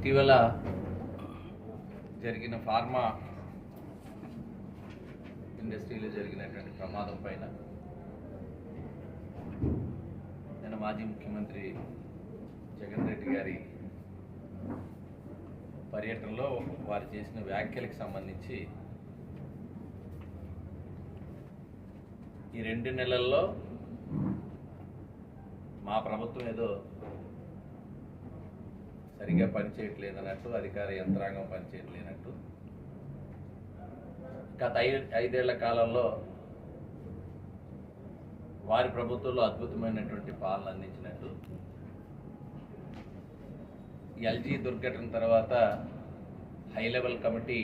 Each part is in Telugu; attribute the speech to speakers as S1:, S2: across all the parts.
S1: ఇటీవల జరిగిన ఫార్మా ఇండస్ట్రీలో జరిగినటువంటి ప్రమాదం పైన నేను మాజీ ముఖ్యమంత్రి జగన్ రెడ్డి గారి పర్యటనలో వారు చేసిన వ్యాఖ్యలకు సంబంధించి ఈ రెండు నెలల్లో మా ప్రభుత్వం ఏదో సరిగా పనిచేయట్లేదన్నట్టు అధికార యంత్రాంగం పనిచేయట్లేనట్టు గత ఐ ఐదేళ్ళ కాలంలో వారి ప్రభుత్వంలో అద్భుతమైనటువంటి పాలన అందించినట్టు. ఎల్జీ దుర్ఘటన తర్వాత హై లెవెల్ కమిటీ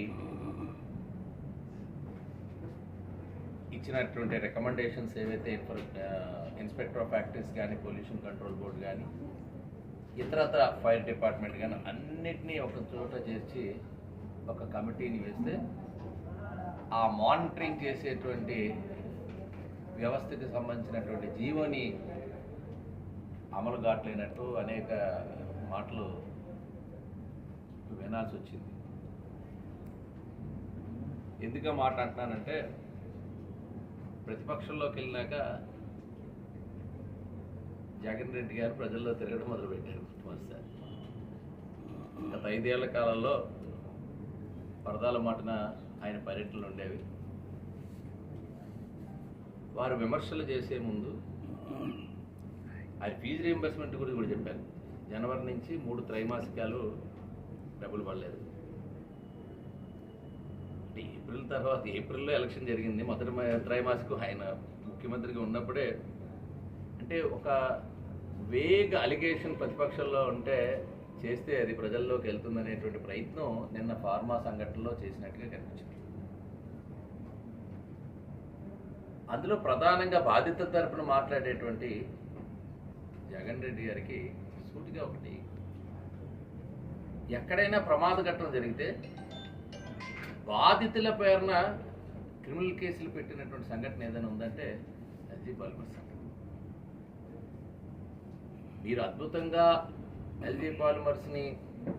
S1: ఇచ్చినటువంటి రికమెండేషన్స్ ఏవైతే ఇన్స్పెక్టర్ ఆఫ్ ఫ్యాక్టరీస్ కానీ పొల్యూషన్ కంట్రోల్ బోర్డు కానీ ఇతరత్ర ఫైర్ డిపార్ట్మెంట్ కానీ అన్నిటినీ ఒక చోట చేర్చి ఒక కమిటీని వేస్తే ఆ మానిటరింగ్ చేసేటువంటి వ్యవస్థకి సంబంధించినటువంటి జీవోని అమలు కావట్లేనట్టు అనేక మాటలు వినాల్సి వచ్చింది. ఎందుకు మాట అంటున్నానంటే ప్రతిపక్షంలోకి వెళ్ళినాక జగన్ రెడ్డి గారు ప్రజల్లో తిరగడం మొదలుపెట్టారు మొదటిసారి. గత ఐదేళ్ళ కాలంలో పరదాల మాటన ఆయన పర్యటనలు ఉండేవి. వారు విమర్శలు చేసే ముందు ఆయన ఫీజు రీఎంబర్స్మెంట్ గురించి కూడా చెప్పారు. జనవరి నుంచి మూడు త్రైమాసికాలు డబ్బులు పడలేదు. అంటే ఏప్రిల్ తర్వాత ఏప్రిల్లో ఎలక్షన్ జరిగింది. మొదటి త్రైమాసికం ఆయన ముఖ్యమంత్రిగా ఉన్నప్పుడే అంటే ఒక వేగ అలిగేషన్ ప్రతిపక్షంలో ఉంటే చేస్తే అది ప్రజల్లోకి వెళ్తుందనేటువంటి ప్రయత్నం నిన్న ఫార్మా సంఘటనలో చేసినట్టుగా కనిపించింది. అందులో ప్రధానంగా బాధిత తరపున మాట్లాడేటువంటి జగన్ రెడ్డి గారికి సూటిగా ఒకటి. ఎక్కడైనా ప్రమాద ఘటన జరిగితే బాధితుల పేరున క్రిమినల్ కేసులు పెట్టినటువంటి సంఘటన ఏదైనా ఉందంటే అది పాలిమర్ మీరు అద్భుతంగా ఎల్జీ పాలిమర్స్ని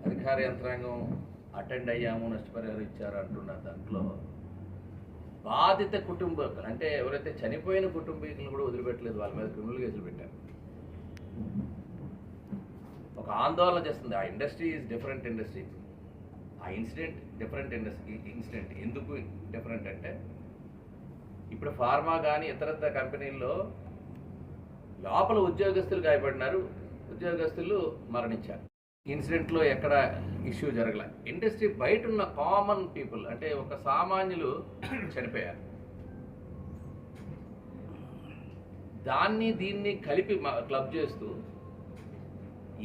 S1: అధికార యంత్రాంగం అటెండ్ అయ్యాము నష్టపరిహారం ఇచ్చారు అంటున్న దాంట్లో. బాధిత కుటుంబ అంటే ఎవరైతే చనిపోయిన కుటుంబీకులను కూడా వదిలిపెట్టలేదు వాళ్ళ మీద క్రిమినల్ కేసులు పెట్టారు. ఒక ఆందోళన చేస్తుంది. ఆ ఇండస్ట్రీ ఈజ్ డిఫరెంట్ ఇండస్ట్రీ ఆ ఇన్సిడెంట్ డిఫరెంట్ ఇండస్ట్రీ ఇన్సిడెంట్ ఎందుకు డిఫరెంట్ అంటే ఇప్పుడు ఫార్మా కానీ ఇతరత్ర కంపెనీల్లో లోపల ఉద్యోగస్తులు గాయపడినారు. ఉద్యోగస్తులు మరణించారు. ఇన్సిడెంట్లో ఎక్కడ ఇష్యూ జరగల. ఇండస్ట్రీ బయట ఉన్న కామన్ పీపుల్ అంటే ఒక సామాన్యులు చనిపోయారు. దాన్ని దీన్ని కలిపి క్లబ్ చేస్తూ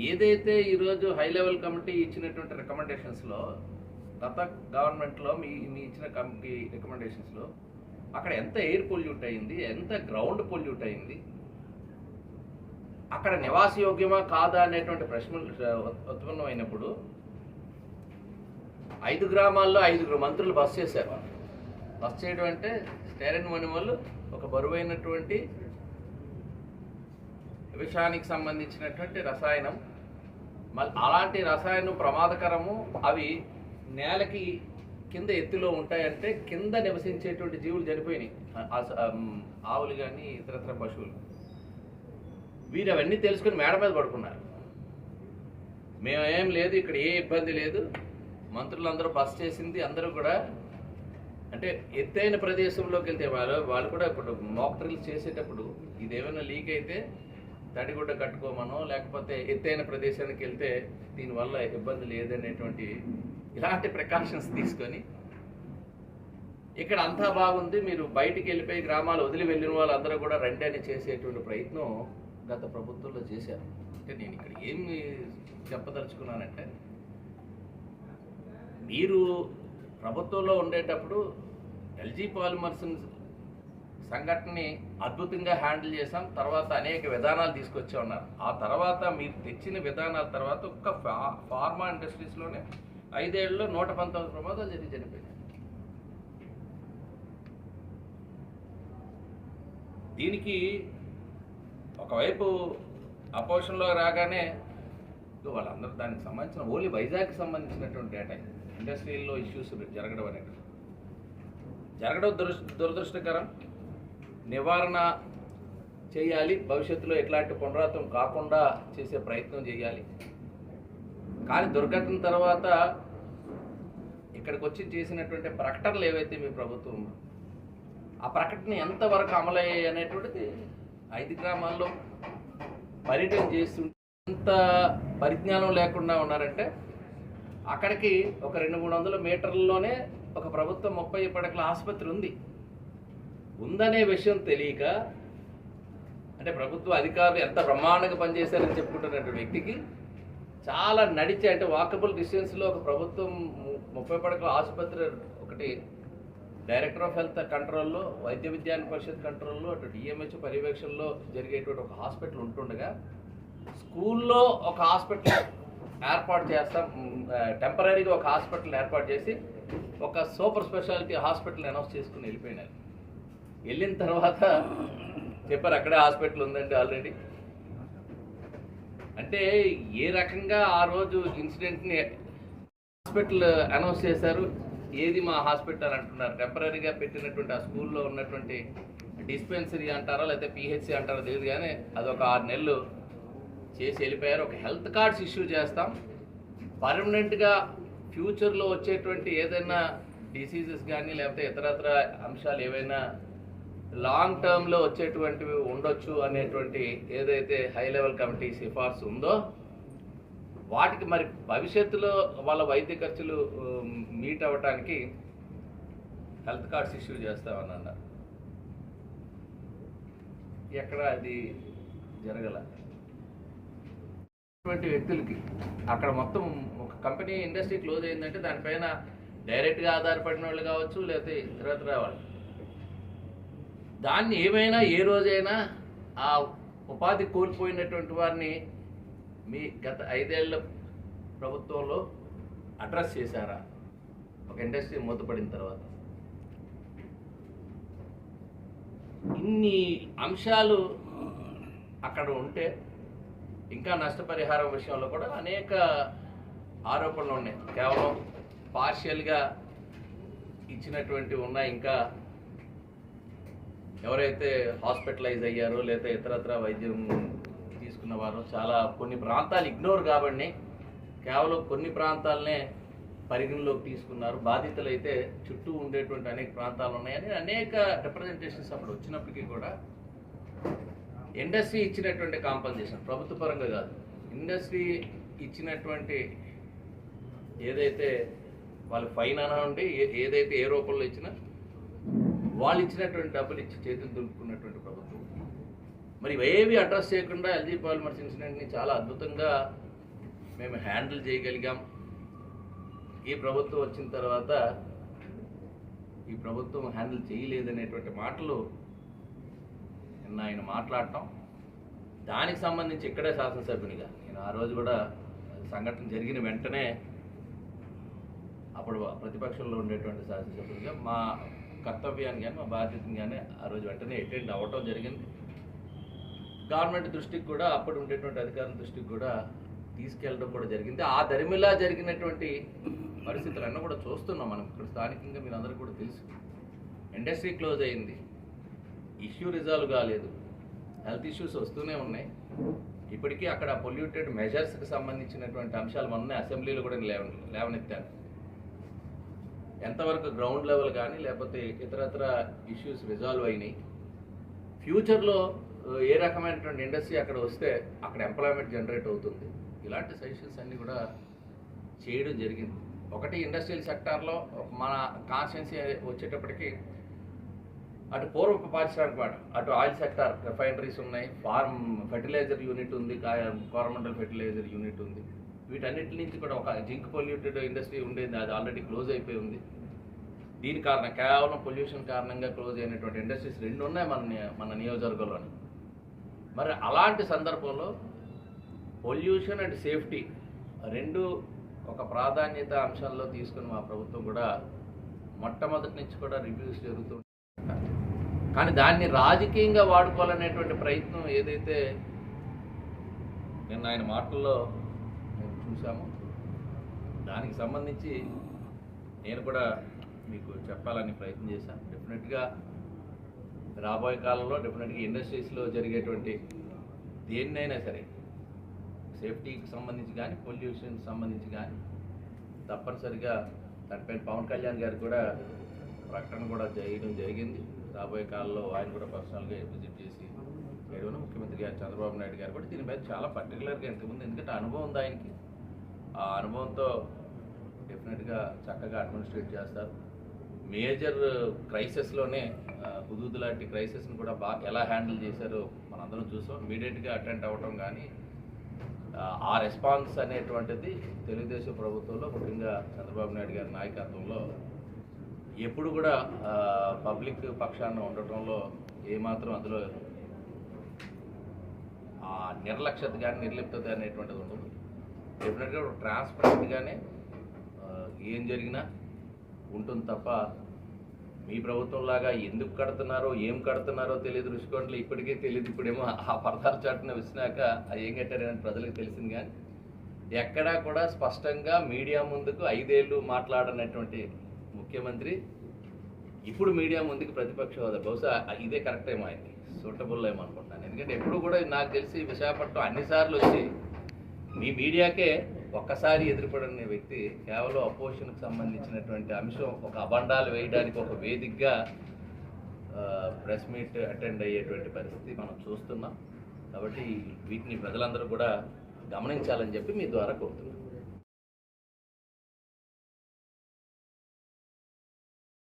S1: ఏదైతే ఈరోజు హై లెవెల్ కమిటీ ఇచ్చినటువంటి రికమెండేషన్స్లో గత గవర్నమెంట్లో మీ మీ ఇచ్చిన కమిటీ రికమెండేషన్స్లో అక్కడ ఎంత ఎయిర్ పొల్యూట్ అయింది ఎంత గ్రౌండ్ పొల్యూట్ అయింది అక్కడ నివాసయోగ్యమా కాదా అనేటువంటి ప్రశ్నలు ఉత్పన్నమైనప్పుడు ఐదు గ్రామాల్లో ఐదుగురు మంత్రులు బస్ చేశారు. బస్ చేయడం అంటే స్టేరన్ మని వాళ్ళు ఒక బరువైనటువంటి విషానికి సంబంధించినటువంటి రసాయనం. మళ్ళీ అలాంటి రసాయనం ప్రమాదకరము. అవి నేలకి కింద ఎత్తులో ఉంటాయంటే కింద నివసించేటువంటి జీవులు చనిపోయినాయి. ఆ- ఆవులు కానీ ఇతరత్ర పశువులు. వీరు అవన్నీ తెలుసుకుని మేడ మీద పడుకున్నారు. మేమేం లేదు ఇక్కడ ఏ ఇబ్బంది లేదు. మంత్రులందరూ బస్ చేసింది అందరూ కూడా అంటే ఎత్తైన ప్రదేశంలోకి వెళ్తే వాళ్ళు వాళ్ళు కూడా ఇప్పుడు మాక్ డ్రిల్స్ చేసేటప్పుడు ఇదేమైనా లీక్ అయితే తడిగుడ్డ కట్టుకోమనో లేకపోతే ఎత్తైన ప్రదేశానికి వెళ్తే దీనివల్ల ఇబ్బంది లేదనేటువంటి ఇలాంటి ప్రికాషన్స్ తీసుకొని ఇక్కడ అంతా బాగుంది మీరు బయటికి వెళ్ళిపోయి గ్రామాలు వదిలి వెళ్ళిన వాళ్ళందరూ కూడా రండి అని చేసేటువంటి ప్రయత్నం గత ప్రభుత్వంలో చేశారు. అంటే నేను ఇక్కడ ఏమి చెప్పదలుచుకున్నానంటే మీరు ప్రభుత్వంలో ఉండేటప్పుడు ఎల్జీ పాలిమర్స్ సంఘటనని అద్భుతంగా హ్యాండిల్ చేశాం తర్వాత అనేక విధానాలు తీసుకొచ్చే ఉన్నారు ఆ తర్వాత మీరు తెచ్చిన విధానాల తర్వాత ఒక్క ఫా- ఫార్మా ఇండస్ట్రీస్లోనే ఐదేళ్ళలో నూట పంతొమ్మిది ప్రమాదాలు జరిగి చనిపోయినాయి. దీనికి ఒకవైపు అపోజిషన్లో రాగానే వాళ్ళందరూ దానికి సంబంధించిన ఓన్లీ వైజాగ్కి సంబంధించినటువంటి డేటా ఇండస్ట్రీల్లో ఇష్యూస్ జరగడం అనేది. జరగడం దురదృ దురదృష్టకరం. నివారణ చేయాలి భవిష్యత్తులో ఎట్లాంటి పునరావృతం కాకుండా చేసే ప్రయత్నం చేయాలి. కానీ దుర్ఘటన తర్వాత ఇక్కడికి వచ్చి చేసినటువంటి ప్రకటనలు ఏవైతే మీ ప్రభుత్వం ఆ ప్రకటన ఎంతవరకు అమలయ్యాయి అనేటువంటిది ఐదు గ్రామాల్లో పర్యటన చేస్తుంటే ఎంత పరిజ్ఞానం లేకుండా ఉన్నారంటే అక్కడికి ఒక రెండు మూడు వందల మీటర్లలోనే ఒక ప్రభుత్వం ముప్పై పడకల ఆసుపత్రి ఉంది. ఉందనే విషయం తెలియక అంటే ప్రభుత్వ అధికారులు ఎంత బ్రహ్మాండంగా పనిచేశారని చెప్పుకుంటున్నటువంటి వ్యక్తికి చాలా నడిచి అంటే వాకబుల్ డిస్టెన్స్లో ఒక ప్రభుత్వం ము- ముప్పై పడకల ఆసుపత్రి ఒకటి డైరెక్టర్ ఆఫ్ హెల్త్ కంట్రోల్లో వైద్య విజ్ఞాన పరిషత్ కంట్రోల్లో అటు డిఎంహెచ్ పర్యవేక్షణలో జరిగేటువంటి ఒక హాస్పిటల్ ఉంటుండగా స్కూల్లో ఒక హాస్పిటల్ ఏర్పాటు చేస్తాం టెంపరీగా ఒక హాస్పిటల్ ఏర్పాటు చేసి ఒక సూపర్ స్పెషాలిటీ హాస్పిటల్ అనౌన్స్ చేసుకుని వెళ్ళిపోయినారు. వెళ్ళిన తర్వాత చెప్పారు అక్కడే హాస్పిటల్ ఉందండి ఆల్రెడీ. అంటే ఏ రకంగా ఆ రోజు ఇన్సిడెంట్ని హాస్పిటల్ అనౌన్స్ చేశారు? ఏది మా హాస్పిటల్ అంటున్నారు? టెంపరీగా పెట్టినటువంటి ఆ స్కూల్లో ఉన్నటువంటి డిస్పెన్సరీ అంటారా లేకపోతే పిహెచ్సి అంటారో తెలియదు కానీ అదొక ఆరు నెలలు చేసి వెళ్ళిపోయారు. ఒక హెల్త్ కార్డ్స్ ఇష్యూ చేస్తాం. పర్మనెంట్గా ఫ్యూచర్లో వచ్చేటువంటి ఏదైనా డిసీజెస్ కానీ లేకపోతే ఇతరత్ర అంశాలు ఏవైనా లాంగ్ టర్మ్లో వచ్చేటువంటివి ఉండొచ్చు అనేటువంటి ఏదైతే హై లెవెల్ కమిటీ సిఫార్సు ఉందో వాటికి మరి భవిష్యత్తులో వాళ్ళ వైద్య ఖర్చులు మీట్ అవ్వటానికి హెల్త్ కార్డ్స్ ఇష్యూ చేస్తామని అన్నారు. ఎక్కడ అది జరగల? వ్యక్తులకి అక్కడ మొత్తం ఒక కంపెనీ ఇండస్ట్రీ క్లోజ్ అయిందంటే దానిపైన డైరెక్ట్గా ఆధారపడిన వాళ్ళు కావచ్చు లేకపోతే ఇతరత్ర వాళ్ళు. దాన్ని ఏమైనా ఏ రోజైనా ఆ ఉపాధి కోల్పోయినటువంటి వారిని మీ గత ఐదేళ్ళ ప్రభుత్వంలో అడ్రస్ చేశారా? ఒక ఇండస్ట్రీ మూతపడిన తర్వాత. ఇన్ని అంశాలు అక్కడ ఉంటే ఇంకా నష్టపరిహారం విషయంలో కూడా అనేక ఆరోపణలు ఉన్నాయి. కేవలం పార్షియల్గా ఇచ్చినటువంటి ఉన్నాయి. ఇంకా ఎవరైతే హాస్పిటలైజ్ అయ్యారో లేదా ఇతరత్ర వైద్యం తీసుకున్న వారు చాలా కొన్ని ప్రాంతాలు ఇగ్నోర్ కాబట్టి కేవలం కొన్ని ప్రాంతాలనే పరిగణలోకి తీసుకున్నారు. బాధితులు అయితే చుట్టూ ఉండేటువంటి అనేక ప్రాంతాలు ఉన్నాయని అనేక రిప్రజెంటేషన్స్ అప్పుడు వచ్చినప్పటికీ కూడా ఇండస్ట్రీ ఇచ్చినటువంటి కాంపన్సేషన్ ప్రభుత్వ పరంగా కాదు. ఇండస్ట్రీ ఇచ్చినటువంటి ఏదైతే వాళ్ళు ఫైన్ అనండి ఏ- ఏదైతే ఏ రూపంలో ఇచ్చినా వాళ్ళు ఇచ్చినటువంటి డబ్బులు ఇచ్చి చేతులు దులుపుకున్నటువంటి ప్రభుత్వం. మరి ఇవేవి అడ్రస్ చేయకుండా ఎల్జీ పాలిమర్స్ ఇన్సిడెంట్ని చాలా అద్భుతంగా మేము హ్యాండిల్ చేయగలిగాం. ఈ ప్రభుత్వం వచ్చిన తర్వాత ఈ ప్రభుత్వం హ్యాండిల్ చేయలేదనేటువంటి మాటలు నిన్న ఆయన మాట్లాడటం. దానికి సంబంధించి ఇక్కడే శాసనసభ్యునిగా నేను ఆ రోజు కూడా సంఘటన జరిగిన వెంటనే అప్పుడు ప్రతిపక్షంలో ఉండేటువంటి శాసనసభ్యునిగా మా కర్తవ్యాన్ని కానీ మా బాధ్యతని కానీ ఆ రోజు వెంటనే అటెండ్ అవ్వటం జరిగింది. గవర్నమెంట్ దృష్టికి కూడా అప్పుడు ఉండేటువంటి అధికారుల దృష్టికి కూడా తీసుకెళ్ళడం కూడా జరిగింది. ఆ దరిమిలా జరిగినటువంటి పరిస్థితులన్నీ కూడా చూస్తున్నాం మనం. ఇక్కడ స్థానికంగా మీరు అందరూ కూడా తెలుసు. ఇండస్ట్రీ క్లోజ్ అయింది. ఇష్యూ రిజాల్వ్ కాలేదు. హెల్త్ ఇష్యూస్ వస్తూనే ఉన్నాయి. ఇప్పటికీ అక్కడ పొల్యూటెడ్ మెజర్స్కి సంబంధించినటువంటి అంశాలు మొన్న అసెంబ్లీలో కూడా లేవ లేవనెత్తాను ఎంతవరకు గ్రౌండ్ లెవెల్ కానీ లేకపోతే ఇతరత్ర ఇష్యూస్ రిజాల్వ్ అయినాయి. ఫ్యూచర్లో ఏ రకమైనటువంటి ఇండస్ట్రీ అక్కడ వస్తే అక్కడ ఎంప్లాయ్మెంట్ జనరేట్ అవుతుంది. ఇలాంటి సజెషన్స్ అన్నీ కూడా చేయడం జరిగింది. ఒకటి ఇండస్ట్రియల్ సెక్టార్లో మన కాన్స్టిట్యున్సీ వచ్చేటప్పటికి అటు పూర్వ పారిశ్రామిక పాట అటు ఆయిల్ సెక్టార్ రిఫైనరీస్ ఉన్నాయి ఫార్మ్ ఫెర్టిలైజర్ యూనిట్ ఉంది కోరమండల్ ఫెర్టిలైజర్ యూనిట్ ఉంది. వీటన్నిటి నుంచి కూడా ఒక జింక్ పొల్యూటెడ్ ఇండస్ట్రీ ఉండేది అది ఆల్రెడీ క్లోజ్ అయిపోయి ఉంది. దీని కారణం కేవలం పొల్యూషన్ కారణంగా క్లోజ్ అయినటువంటి ఇండస్ట్రీస్ రెండు ఉన్నాయి మన మన నియోజకవర్గంలోని. మరి అలాంటి సందర్భంలో పొల్యూషన్ అండ్ సేఫ్టీ రెండు ఒక ప్రాధాన్యత అంశంలో తీసుకుని మా ప్రభుత్వం కూడా మొట్టమొదటి నుంచి కూడా రివ్యూస్ జరుగుతూ కానీ దాన్ని రాజకీయంగా వాడుకోవాలనేటువంటి ప్రయత్నం ఏదైతే నిన్న ఆయన మాటల్లో చూసాము దానికి సంబంధించి నేను కూడా మీకు చెప్పాలని ప్రయత్నం చేశాను. డెఫినెట్గా రాబోయే కాలంలో డెఫినెట్గా ఇండస్ట్రీస్లో జరిగేటువంటి దేన్నైనా సరే సేఫ్టీకి సంబంధించి కానీ పొల్యూషన్కి సంబంధించి కానీ తప్పనిసరిగా దానిపైన పవన్ కళ్యాణ్ గారు కూడా ప్రకటన కూడా చేయడం జరిగింది. రాబోయే కాలంలో ఆయన కూడా పర్సనల్గా విజిట్ చేసి చేయడం ముఖ్యమంత్రి గారు చంద్రబాబు నాయుడు గారు కూడా దీని మీద చాలా పర్టికులర్గా ఇంతకుముందు ఎందుకంటే అనుభవం ఉంది ఆయనకి. ఆ అనుభవంతో డెఫినెట్గా చక్కగా అడ్మినిస్ట్రేట్ చేస్తారు. మేజర్ క్రైసిస్లోనే హుదూద్ లాంటి క్రైసిస్ని కూడా బాగా ఎలా హ్యాండిల్ చేశారో మనందరం చూసాం. ఇమీడియట్గా అటెండ్ అవ్వటం కానీ ఆ, ఆ రెస్పాన్స్ అనేటువంటిది తెలుగుదేశం ప్రభుత్వంలో ముఖ్యంగా చంద్రబాబు నాయుడు గారి నాయకత్వంలో ఎప్పుడు కూడా పబ్లిక్ పక్షాన ఉండటంలో ఏమాత్రం అందులో ఆ నిర్లక్ష్యత కానీ నిర్లిప్తత అనేటువంటిది ఉండదు. డెఫినెట్గా ట్రాన్స్పరెంట్గానే ఏం జరిగినా ఉంటుంది తప్ప మీ ప్రభుత్వం లాగా ఎందుకు కడుతున్నారో ఏం కడుతున్నారో తెలియదు రుషికొండలు. ఇప్పటికే తెలియదు. ఇప్పుడేమో ఆ పరదాల చాటున వచ్చినాక అది ఏం కట్టారని ప్రజలకు తెలిసింది కానీ ఎక్కడా కూడా స్పష్టంగా మీడియా ముందుకు ఐదేళ్ళు మాట్లాడనటువంటి ముఖ్యమంత్రి ఇప్పుడు మీడియా ముందుకు ప్రతిపక్ష హోదా. బహుశా ఇదే కరెక్ట్ ఏమో ఆయనకి. సూటబుల్ ఏమో అనుకుంటున్నాను. ఎందుకంటే ఎప్పుడు కూడా నాకు తెలిసి విశాఖపట్నం అన్నిసార్లు వచ్చి మీ మీడియాకే ఒక్కసారి ఎదురుపడిన వ్యక్తి కేవలం అపోజిషన్కి సంబంధించినటువంటి అంశం ఒక అబండాలు వేయడానికి ఒక వేదికగా ప్రెస్ మీట్ అటెండ్ అయ్యేటువంటి పరిస్థితి మనం చూస్తున్నాం. కాబట్టి వీటిని ప్రజలందరూ కూడా గమనించాలని చెప్పి మీ ద్వారా కోరుతున్నాం.